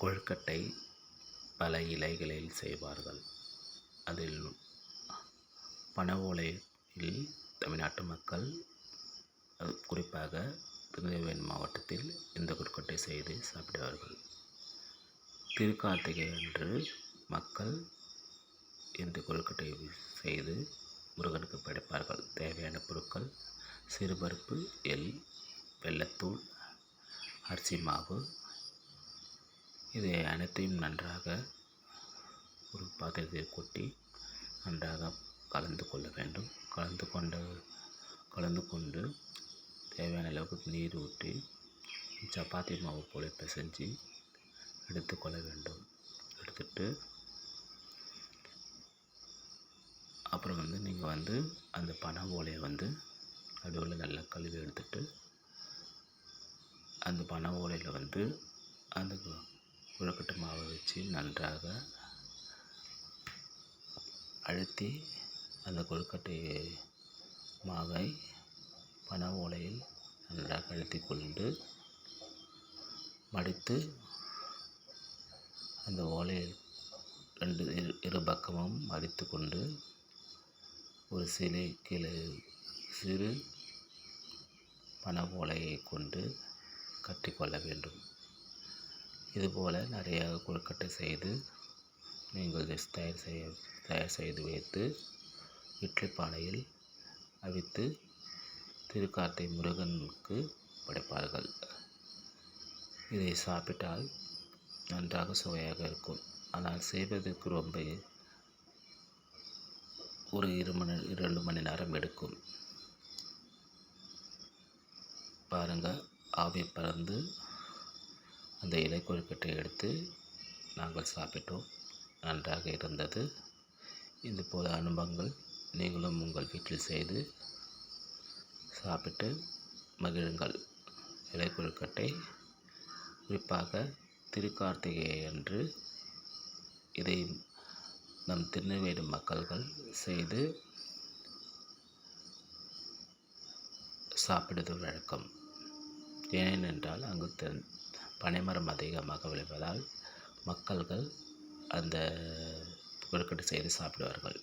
கொழுக்கட்டை பல இலைகளில் செய்வார்கள். அதில் பனை ஓலையில் தமிழ்நாட்டு மக்கள் அது குறிப்பாக திருநெல்வேலி மாவட்டத்தில் இந்த கொழுக்கட்டை செய்து சாப்பிடுவார்கள். திருக்கார்த்திகை அன்று மக்கள் இந்த கொழுக்கட்டை செய்து முருகனுக்கு படைப்பார்கள். தேவையான பொருட்கள் சிறுபருப்பு எல் வெள்ளத்தூள் அரிசி மாவு இதை அனைத்தையும் நன்றாக ஒரு பாத்திரத்தில் கொட்டி நன்றாக கலந்து கொள்ள வேண்டும். கலந்து கொண்ட கலந்து கொண்டு தேவையான அளவுக்கு நீர் ஊற்றி சப்பாத்தி மாவு போல பிசைஞ்சு எடுத்துக்கொள்ள வேண்டும். எடுத்துட்டு அப்புறம் வந்து நீங்கள் வந்து அந்த பனை ஓலையை வந்து நடுவில் நல்லா கழுவி எடுத்துட்டு அந்த பனை ஓலையில் வந்து அந்த கொழுக்கட்டை மாவை வச்சு நன்றாக அழுத்தி அந்த கொழுக்கட்டை மாவை பனை ஓலையில் நன்றாக அழுத்தி கொண்டு மடித்து அந்த ஓலையில் ரெண்டு இரு இரு பக்கமும் மடித்து கொண்டு ஒரு சிலை கீழே சிறு பனை ஓலையை கொண்டு கட்டிக்கொள்ள வேண்டும். இதுபோல் நிறைய கொழுக்கட்டை செய்து நீங்கள் தயார் செய்ய தயார் செய்து வைத்து இட்லி பானையில் அவித்து திருக்கார்த்தை முருகனுக்கு படைப்பார்கள். இதை சாப்பிட்டால் நன்றாக சுவையாக இருக்கும். ஆனால் செய்வதற்கு ரொம்ப ஒரு இரு மணி இரண்டு மணி நேரம் எடுக்கும். பாருங்கள் ஆவி பறந்து அந்த இலை கொழுக்கட்டை எடுத்து நாங்கள் சாப்பிட்டோம். நன்றாக இருந்தது. இது போல அனுபவங்கள் நீங்களும் உங்கள் வீட்டில் செய்து சாப்பிட்டு மகிழுங்கள். இலை கொழுக்கட்டை குறிப்பாக திருக்கார்த்திகை அன்று இதை நம் திருநெல்வேலி மக்கள்கள் செய்து சாப்பிடுவது வழக்கம். ஏனென்றால் அங்கு தென் பனைமரம் அதிகமாக விளைவதால் மக்கள்கள் அந்த கொழுக்கட்டை செய்து சாப்பிடுவார்கள்.